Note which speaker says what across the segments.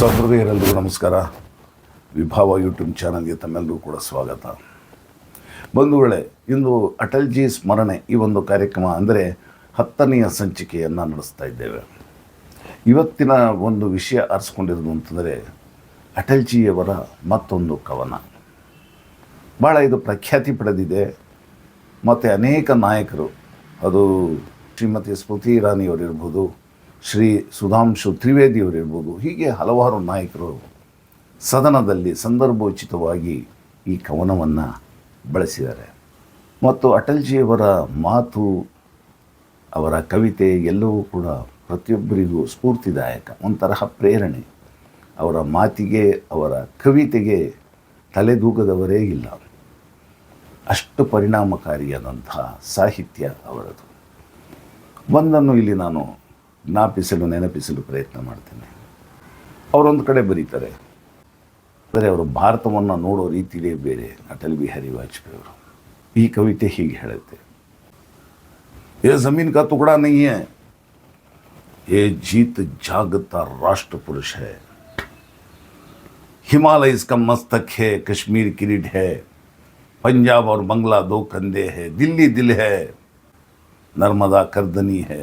Speaker 1: ಸಹೃದಯರೆಲ್ಲರಿಗೂ ನಮಸ್ಕಾರ. ವಿಭಾವ ಯೂಟ್ಯೂಬ್ ಚಾನಲ್ಗೆ ತಮ್ಮೆಲ್ಲರೂ ಕೂಡ ಸ್ವಾಗತ. ಬಂಧುಗಳೇ ಇಂದು ಅಟಲ್ಜಿ ಸ್ಮರಣೆ ಈ ಒಂದು ಕಾರ್ಯಕ್ರಮ ಅಂದರೆ ಹತ್ತನೆಯ ಸಂಚಿಕೆಯನ್ನು ನಡೆಸ್ತಾ ಇದ್ದೇವೆ. ಇವತ್ತಿನ ಒಂದು ವಿಷಯ ಆರಿಸ್ಕೊಂಡಿರೋದು ಅಂತಂದರೆ ಅಟಲ್ಜಿಯವರ ಮತ್ತೊಂದು ಕವನ. ಭಾಳ ಇದು ಪ್ರಖ್ಯಾತಿ ಪಡೆದಿದೆ. ಮತ್ತು ಅನೇಕ ನಾಯಕರು, ಅದು ಶ್ರೀಮತಿ ಸ್ಮೃತಿ ಇರಾನಿಯವರಿರ್ಬೋದು ಶ್ರೀ ಸುಧಾಂಶು ತ್ರಿವೇದಿಯವರಿರ್ಬೋದು, ಹೀಗೆ ಹಲವಾರು ನಾಯಕರು ಸದನದಲ್ಲಿ ಸಂದರ್ಭೋಚಿತವಾಗಿ ಈ ಕವನವನ್ನು ಬಳಸಿದ್ದಾರೆ. ಮತ್ತು ಅಟಲ್ಜಿಯವರ ಮಾತು, ಅವರ ಕವಿತೆ ಎಲ್ಲವೂ ಕೂಡ ಪ್ರತಿಯೊಬ್ಬರಿಗೂ ಸ್ಫೂರ್ತಿದಾಯಕ ಒಂಥರಹ ಪ್ರೇರಣೆ. ಅವರ ಮಾತಿಗೆ, ಅವರ ಕವಿತೆಗೆ ತಲೆದೂಗದವರೇ ಇಲ್ಲ. ಅಷ್ಟು ಪರಿಣಾಮಕಾರಿಯಾದಂತಹ ಸಾಹಿತ್ಯ ಅವರದು. ಒಂದನ್ನು ಇಲ್ಲಿ ನಾನು ಜ್ಞಾಪಿಸಲು ನೆನಪಿಸಲು ಪ್ರಯತ್ನ ಮಾಡ್ತೇನೆ ಅವರೊಂದು ಕಡೆ ಬರೀತಾರೆ ಅಂದರೆ ಅವರು ಭಾರತವನ್ನು ನೋಡೋ ರೀತಿಯೇ ಬೇರೆ ಅಟಲ್ ಬಿಹಾರಿ ವಾಜಪೇಯಿ ಅವರು ಈ ಕವಿತೆ ಹೀಗೆ ಹೇಳುತ್ತೆ ये जमीन का टुकड़ा नहीं है ये जीत जागता राष्ट्र पुरुष है हिमालय इसका मस्तक है कश्मीर किरीट है पंजाब और बंगला दो कंधे है दिल्ली दिल है नर्मदा करदनी है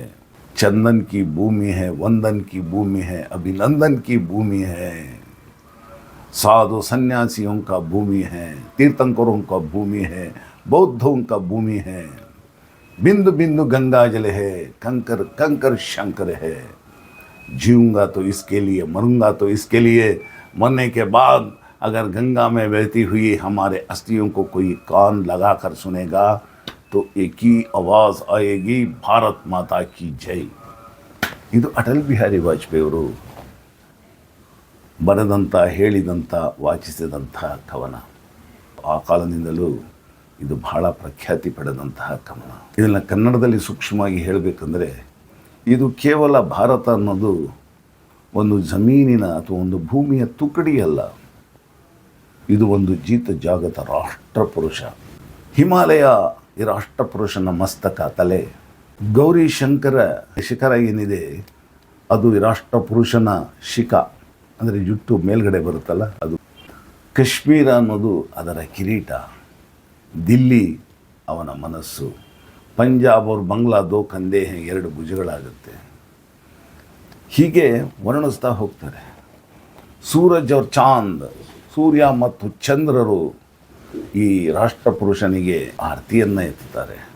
Speaker 1: चंदन की भूमि है, वंदन की भूमि है, अभिनंदन की भूमि है। साधु सन्यासियों का भूमि है, तीर्थंकरों का भूमि है, बौद्धों का भूमि है। बिंदु बिंदु गंगा जल है, कंकर कंकर शंकर है। जीऊँगा तो इसके लिए, मरूँगा तो इसके लिए। मरने के बाद अगर गंगा में बहती हुई हमारे अस्थियों को कोई कान लगा कर सुनेगा तो एक ही आवाज़ आएगी ಭಾರತ್ ಮಾತಾ ಕಿ ಜೈ ಇದು ಅಟಲ್ ಬಿಹಾರಿ ವಾಜಪೇಯಿ ಅವರು ಬರೆದಂಥ ಹೇಳಿದಂಥ ವಾಚಿಸಿದಂಥ ಕವನ ಆ ಕಾಲದಿಂದಲೂ ಇದು ಬಹಳ ಪ್ರಖ್ಯಾತಿ ಪಡೆದಂತಹ ಕವನ ಇದನ್ನು ಕನ್ನಡದಲ್ಲಿ ಸೂಕ್ಷ್ಮವಾಗಿ ಹೇಳಬೇಕಂದ್ರೆ ಇದು ಕೇವಲ ಭಾರತ ಅನ್ನೋದು ಒಂದು ಜಮೀನಿನ ಅಥವಾ ಒಂದು ಭೂಮಿಯ ತುಕಡಿ ಅಲ್ಲ ಇದು ಒಂದು ಜೀತ ಜಾಗತ ರಾಷ್ಟ್ರ ಪುರುಷ ಹಿಮಾಲಯ ಈ ರಾಷ್ಟ್ರಪುರುಷನ ಮಸ್ತಕ, ತಲೆ. ಗೌರಿ ಶಂಕರ ಶಿಖರ ಏನಿದೆ? ಅದು ರಾಷ್ಟ್ರಪುರುಷನ ರಾಷ್ಟ್ರ ಪುರುಷನ ಶಿಖ. ಅಂದರೆ ಜುಟ್ಟು ಮೇಲ್ಗಡೆ ಬರುತ್ತಲ್ಲ, ಅದು. ಕಾಶ್ಮೀರ ಅನ್ನೋದು ಅದರ ಕಿರೀಟ. ದಿಲ್ಲಿ ಅವನ ಮನಸ್ಸು. ಪಂಜಾಬ್ ಅವ್ರ ಬಂಗ್ಲಾ ದೋ ಕಂದೆ ಎರಡು ಭುಜಗಳಾಗುತ್ತೆ. ಹೀಗೆ ವರ್ಣಿಸ್ತಾ ಹೋಗ್ತಾರೆ. ಸೂರಜ್ ಅವ್ರ ಚಾಂದ್, ಸೂರ್ಯ ಮತ್ತು ಚಂದ್ರರು ಈ ರಾಷ್ಟ್ರ ಪುರುಷನಿಗೆ ಆರತಿಯನ್ನು ಎತ್ತುತ್ತಾರೆ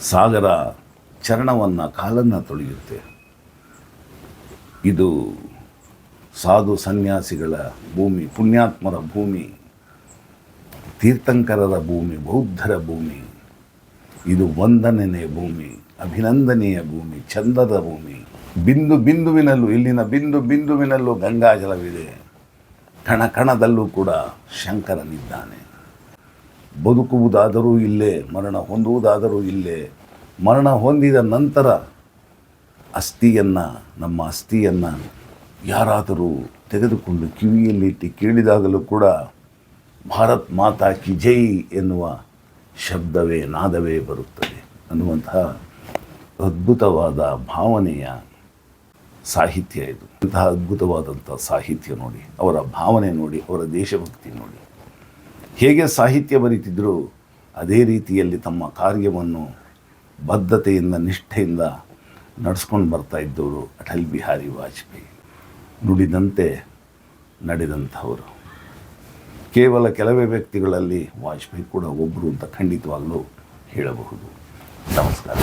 Speaker 1: ಸಾಗರ ಚರಣವನ್ನು ಕಾಲನ್ನು ತೊಳೆಯುತ್ತೆ. ಇದು ಸಾಧು ಸನ್ಯಾಸಿಗಳ ಭೂಮಿ, ಪುಣ್ಯಾತ್ಮರ ಭೂಮಿ, ತೀರ್ಥಂಕರರ ಭೂಮಿ, ಬೌದ್ಧರ ಭೂಮಿ. ಇದು ವಂದನೆಯ ಭೂಮಿ, ಅಭಿನಂದನೆಯ ಭೂಮಿ ಚಂದದ ಭೂಮಿ. ಬಿಂದು ಬಿಂದುವಿನಲ್ಲೂ, ಇಲ್ಲಿನ ಬಿಂದು ಬಿಂದುವಿನಲ್ಲೂ ಗಂಗಾಜಲವಿದೆ ಕಣ ಕಣದಲ್ಲೂ ಕೂಡ ಶಂಕರನಿದ್ದಾನೆ. ಬದುಕುವುದಾದರೂ ಇಲ್ಲೇ, ಮರಣ ಹೊಂದುವುದಾದರೂ ಇಲ್ಲೇ, ಮರಣ ಹೊಂದಿದ ನಂತರ ಅಸ್ಥಿಯನ್ನು, ನಮ್ಮ ಅಸ್ಥಿಯನ್ನು ಯಾರಾದರೂ ತೆಗೆದುಕೊಂಡು ಕಿವಿಯಲ್ಲಿಟ್ಟು ಕೇಳಿದಾಗಲೂ ಕೂಡ ಭಾರತ್ ಮಾತಾ ಕಿ ಜೈ ಎನ್ನುವ ಶಬ್ದವೇ, ನಾದವೇ ಬರುತ್ತದೆ ಅನ್ನುವಂತಹ ಅದ್ಭುತವಾದ ಭಾವನೆಯ ಸಾಹಿತ್ಯ ಇದು. ಇಂತಹ ಅದ್ಭುತವಾದಂಥ ಸಾಹಿತ್ಯ ನೋಡಿ, ಅವರ ಭಾವನೆ ನೋಡಿ, ಅವರ ದೇಶಭಕ್ತಿ ನೋಡಿ. ಹೇಗೆ ಸಾಹಿತ್ಯ ಬರೀತಿದ್ರು ಅದೇ ರೀತಿಯಲ್ಲಿ ತಮ್ಮ ಕಾರ್ಯವನ್ನು ಬದ್ಧತೆಯಿಂದ, ನಿಷ್ಠೆಯಿಂದ ನಡೆಸ್ಕೊಂಡು ಬರ್ತಾ ಇದ್ದವರು ಅಟಲ್ ಬಿಹಾರಿ ವಾಜಪೇಯಿ. ನುಡಿದಂತೆ ನಡೆದಂಥವರು. ಕೇವಲ ಕೆಲವೇ ವ್ಯಕ್ತಿಗಳಲ್ಲಿ ವಾಜಪೇಯಿ ಕೂಡ ಒಬ್ಬರು ಅಂತ ಖಂಡಿತವಾಗಲೂ ಹೇಳಬಹುದು. ನಮಸ್ಕಾರ.